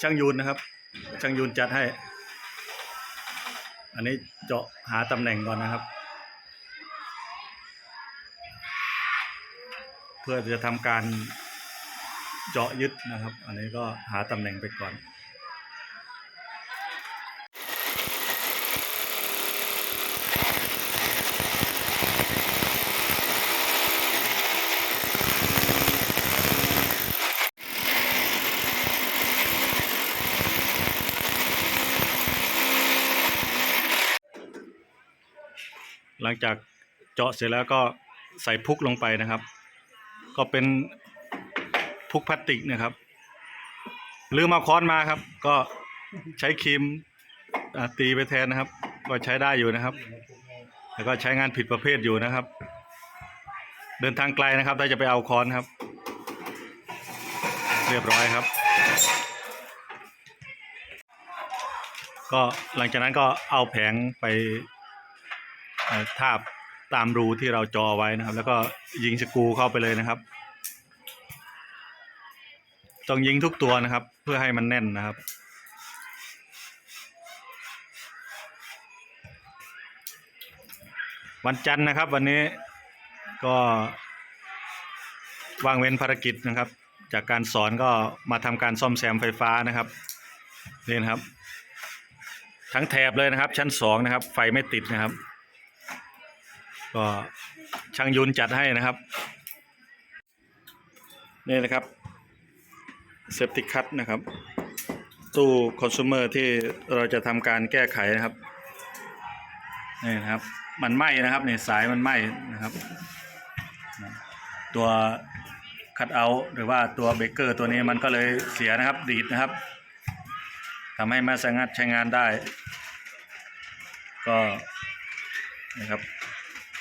ช่างยูนนะครับ ช่างยูนจัดให้ อันนี้เจาะหาตำแหน่งก่อนนะครับ เพื่อจะทำการเจาะยึดนะครับ อันนี้ก็หาตำแหน่งไปก่อน หลังจากเจาะเสร็จแล้วก็ใส่พุกลงไปนะครับ ก็เป็นพุกพลาสติกนะครับ ลืมเอาค้อนมาครับ ก็ใช้ครีมตีไปแทนนะครับ ก็ใช้ได้อยู่นะครับ แล้วก็ใช้งานผิดประเภทอยู่นะครับ เดินทางไกลนะครับ ถ้าจะไปเอาค้อนครับ เรียบร้อยครับ ก็หลังจากนั้นก็เอาแผงไป ทาบตามรูที่เราจอไว้นะครับ แล้วก็ยิงสกูเข้าไปเลยนะครับ ต้องยิงทุกตัวนะครับ เพื่อให้มันแน่นนะครับวันจันทร์นะครับวันนี้ก็ว่างเว้นภารกิจนะครับ จากการสอนก็มาทำการซ่อมแซมไฟฟ้านะครับนี่นะครับ ทั้งแถบเลยนะครับ ชั้นสองนะครับ ไฟไม่ติดนะครับ ก็ช่างยุนจัดให้นะครับ นี่นะครับเซฟติคัตนะครับ ตู้คอน sumer ที่เราจะทำการแก้ไขนะครับนี่นะครับ มันไหม้นะครับเนี่ยสายมันไหม้นะครับ ตัวคัดเอาหรือว่าตัวเบเกอร์ตัวนี้มันก็เลยเสียนะครับดีดนะครับทำให้ไม่สามารถใช้งานได้ ก็นะครับ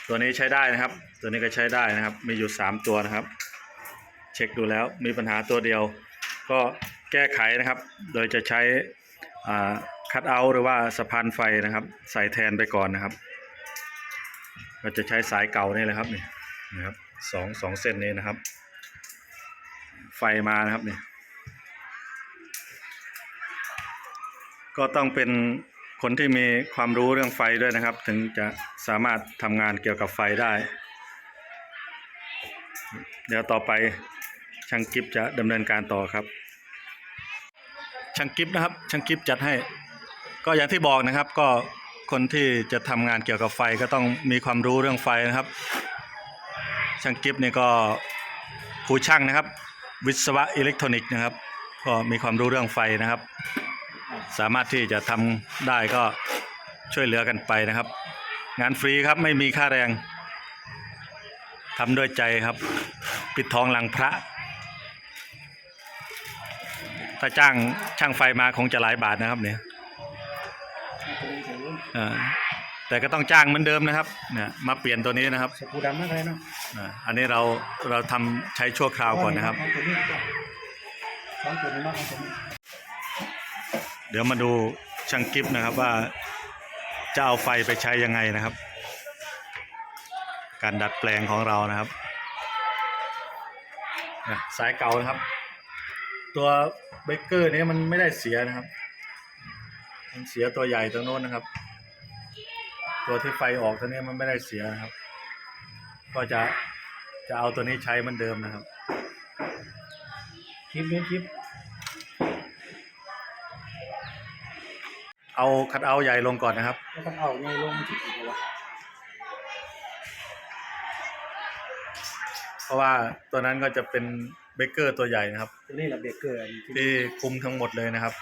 ตัวนี้ใช้ได้นะครับ ตัวนี้ก็ใช้ได้นะครับ มีอยู่ 3 ตัวนะครับ เช็คดูแล้วมีปัญหาตัวเดียว ก็แก้ไขนะครับ โดยจะใช้คัดเอาหรือว่าสะพานไฟนะครับ ใส่แทนไปก่อนนะครับ ก็จะใช้สายเก่านี่แหละครับนี่นะครับสองสองเส้นนี้นะครับ ไฟมานะครับนี่ก็ต้องเป็น คนที่มีความรู้เรื่องไฟด้วยนะครับ ถึงจะสามารถทำงานเกี่ยวกับไฟได้ เดี๋ยวต่อไปช่างกิฟจะดำเนินการต่อครับ ช่างกิฟนะครับ ช่างกิฟจัดให้ ก็อย่างที่บอกนะครับ ก็คนที่จะทำงานเกี่ยวกับไฟก็ต้องมีความรู้เรื่องไฟนะครับ ช่างกิฟนี่ก็ครูช่างนะครับ วิศวะอิเล็กทรอนิกส์นะครับ ก็มีความรู้เรื่องไฟนะครับ สามารถที่จะทำได้ก็ช่วยเหลือกันไปนะครับ งานฟรีครับไม่มีค่าแรงทำด้วยใจครับ ปิดทองหลังพระ ถ้าจ้างช่างไฟมาคงจะหลายบาทนะครับเนี่ยแต่ก็ต้องจ้างเหมือนเดิมนะครับเนี่ยมาเปลี่ยนตัวนี้นะครับสกูดำมากเลยเนาะอันนี้เราเราทำใช้ชั่วคราวก่อนนะครับ ดี๋ยวมาดูช่างกิฟนะครับว่าจะเอาไฟไปใช้ยังไงนะครับ การดัดแปลงของเรานะครับสายเก่านะครับ ตัวเบรกเกอร์นี้มันไม่ได้เสียนะครับ มันเสียตัวใหญ่ตรงโน้นนะครับ ตัวที่ไฟออกตัวนี้มันไม่ได้เสียนะครับ ก็จะจะเอาตัวนี้ใช้เหมือนเดิมนะครับคลิปนี้คลิป เอาคัดเอาท์ใหญ่ลงก่อนนะครับ แล้วต้องเอาไงลงที่อีกวะเพราะว่าตัวนั้นก็จะเป็นเบเกอร์ตัวใหญ่นะครับ ตัวนี้แหละเบรกเกอร์อันที่ที่คุมทั้งหมดเลยนะครับ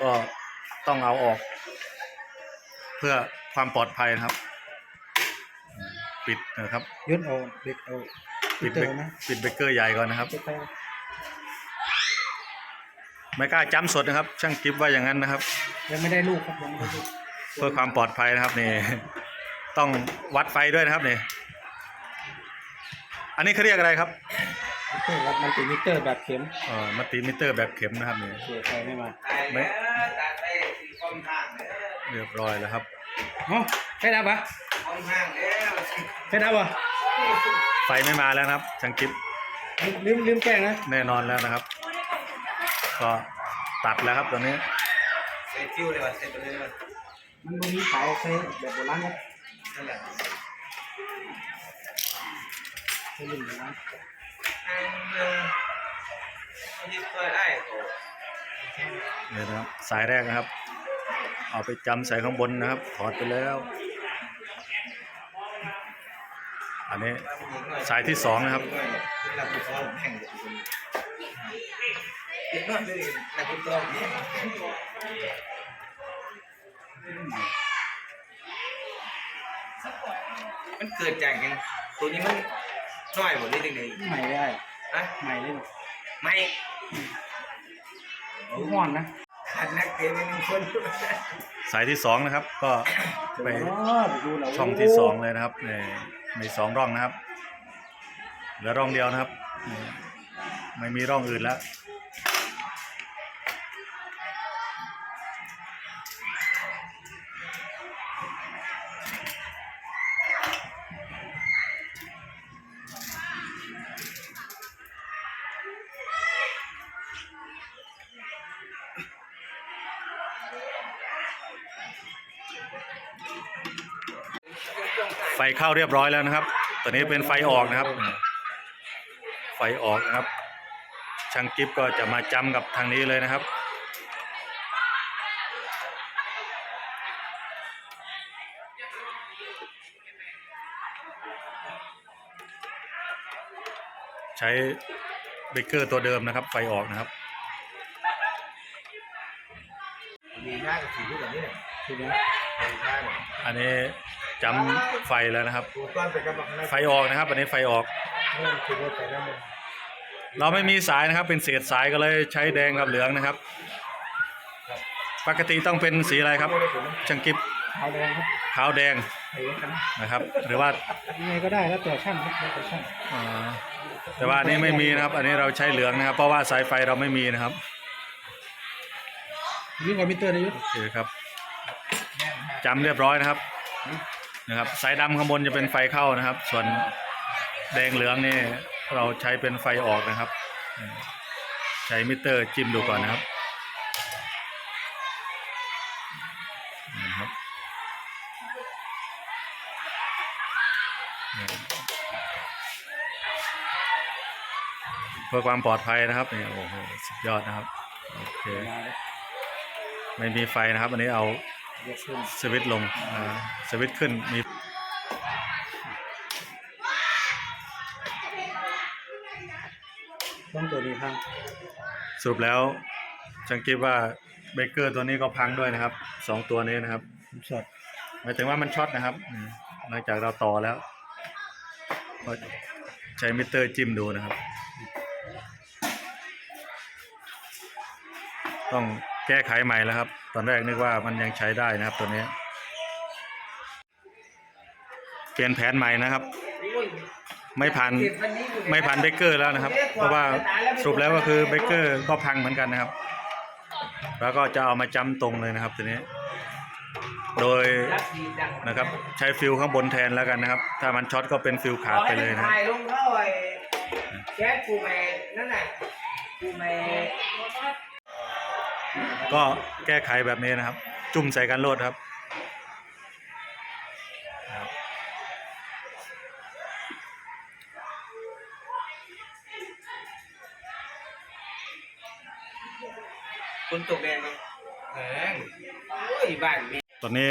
ก็ต้องเอาออก เพื่อความปลอดภัยนะครับ ปิดนะครับ ยึดเอาเบรกเอาปิดเตเบอร์นะปิดเบเกอร์ใหญ่ก่อนนะครับ เบรกเตอร์ ไม่กล้าจ้ำสดนะครับ ช่างกิฟว่าอย่างนั้นนะครับ ยังไม่ได้ลูกครับยังไม่ได้ลูกเพื่อความปลอดภัยนะครับนี่ ต้องวัดไฟด้วยนะครับนี่ อันนี้เขาเรียกอะไรครับเบรกเตอร์รับมันติมิเตอร์แบบเข็มเอ่อมัลติมิเตอร์แบบเข็มนะครับนี่ เสียไฟไม่มาไม่เรียบร้อยแล้วครับ เอ้าใช่ดับปะใช่ดับปะไฟไม่มาแล้วนะครับช่างกิฟลืมลืมแจ้งนะแน่นอนแล้วนะครับ ก็ตัดแล้วครับตอนนี้ใส่ฟิวเลยว่ะใส่ไปเลยว่ะมันบ่มีขายใช้แบบโบราณครับนั่นแหละใช้รุ่นโบราณอันเอ่อที่เคยไอ้โหเนี่ยนะครับสายแรกนะครับ เอาไปจำใส่ข้างบนนะครับ ถอดไปแล้ว อันนี้สายที่สองนะครับเป็นหลักฟุตซอลแข่งกับคน คิดว่าเลยหลักฟุตซอลเนี่ยมันเกิดจากยังตัวนี้มันน้อยหมดเลยจริงใหม่ได้ๆอะใหม่เลยไม่หูห่อนนะขาดนักเตะไปหนึ่งคนสายที่สองนะครับ ก็ไปโอ้ไปดูแล้วช่องที่สองเลยนะครับในในสองร่องนะครับเหลือร่องเดียวนะครับนี่ไม่มีร่องอื่นแล้ว ไฟเข้าเรียบร้อยแล้วนะครับ ตอนนี้เป็นไฟออกนะครับ ไฟออกนะครับ ช่างกิฟก็จะมาจำกับทางนี้เลยนะครับใช้เบรกเกอร์ตัวเดิมนะครับ ไฟออกนะครับดีมากกับสีที่แบบนี้ถูกไหมดีมากอันนี้ จำไฟแล้วนะครับตัวก้อนไปกับข้างในไฟออกนะครับอันนี้ไฟออกเริ่มคือรถไปแล้วเลยเราไม่มีสายนะครับ เป็นเศษสายก็เลยใช้แดงกับเหลืองนะครับ ปกติต้องเป็นสีอะไรครับ ช่างกิฟเอาแดงครับขาวแดงใส่ไว้กันนะนะครับ หรือว่ายังไงก็ได้แล้วแต่ช่างครับแล้วแต่ช่างอ่าแต่ว่าอันนี้ไม่มีนะครับ อันนี้เราใช้เหลืองนะครับ เพราะว่าสายไฟเราไม่มีนะครับยิ่งกว่ามิเตอร์นะยุทธโอเคครับจำเรียบร้อยนะครับ นะครับสายดำข้างบนจะเป็นไฟเข้านะครับ ส่วนแดงเหลืองนี่เราใช้เป็นไฟออกนะครับ ใช้มิเตอร์จิ้มดูก่อนนะครับนี่ครับเพื่อความปลอดภัยนะครับนี่โอ้โหสุดยอดนะครับโอเคไม่มีไฟนะครับ อันนี้เอา สวิตช์ลงอ่าสวิตช์ขึ้นมีต้องตัวนี้ครับสรุปแล้วจังกิฟว่าเบเกอร์ตัวนี้ก็พังด้วยนะครับสองตัวนี้นะครับสดหมายถึงว่ามันช็อตนะครับอืมหลังจากเราต่อแล้วก็ใช้มิเตอร์จิ้มดูนะครับ ต้องแก้ไขใหม่แล้วครับ ตอนแรกนึกว่ามันยังใช้ได้นะครับตัวนี้ เปลี่ยนแผนใหม่นะครับ ไม่ผ่านไม่ผ่านเบเกอร์แล้วนะครับ เพราะว่าสรุปแล้วก็คือเบเกอร์ก็พังเหมือนกันนะครับ แล้วก็จะเอามาจำตรงเลยนะครับทีนี้ โดยนะครับใช้ฟิลข้างบนแทนแล้วกันนะครับ ถ้ามันช็อตก็เป็นฟิลขาดไปเลยนะแก๊สกูแม่นั่นน่ะกูแม่ ก็แก้ไขแบบนี้นะครับ จุ่มใส่กันโลดครับครับคนตกแดงไหมแหงโอ้ยบ้านมีตอนนี้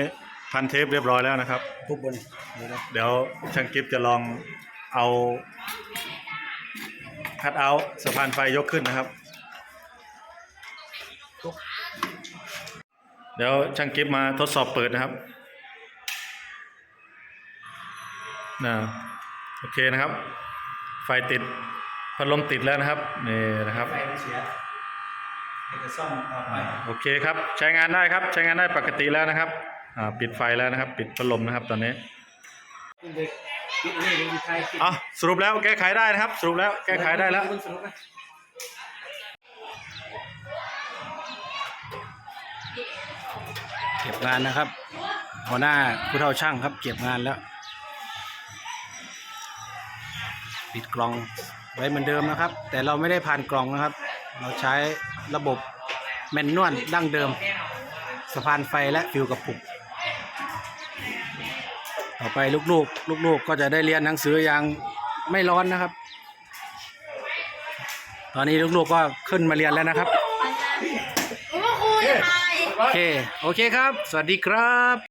พันเทปเรียบร้อยแล้วนะครับ ทุบบนเดี๋ยวนะเดี๋ยวช่างกิฟจะลองเอาคัดเอาท์สะพานไฟยกขึ้นนะครับ เดี๋ยวช่างกิฟมาทดสอบเปิดนะครับนะโอเคนะครับ ไฟติดพัดลมติดแล้วนะครับนี่นะครับไฟมันเสียให้จะซ่อมต่อไปโอเคครับใช้งานได้ครับใช้งานได้ปกติแล้วนะครับอ่าปิดไฟแล้วนะครับ ปิดพัดลมนะครับ ตอนนี้ขึ้นเด็กปิดนี่เป็นดีไทยปิดอะสรุปแล้วแก้ไขได้นะครับ สรุปแล้วแก้ไขได้แล้วสรุปนะเก็บงานนะครับ หัวหน้าผู้เฒ่าช่างครับ เก็บงานแล้ว ปิดกล่องไว้เหมือนเดิมนะครับ แต่เราไม่ได้ผ่านกล่องนะครับ เราใช้ระบบแมนนวลดั้งเดิม สะพานไฟและฟิวกับปุก ต่อไปลูกๆ ลูกๆก็จะได้เรียนหนังสืออย่างไม่ร้อนนะครับ ตอนนี้ลูกๆก็ขึ้นมาเรียนแล้วนะครับ เค โอเคครับ สวัสดีครับ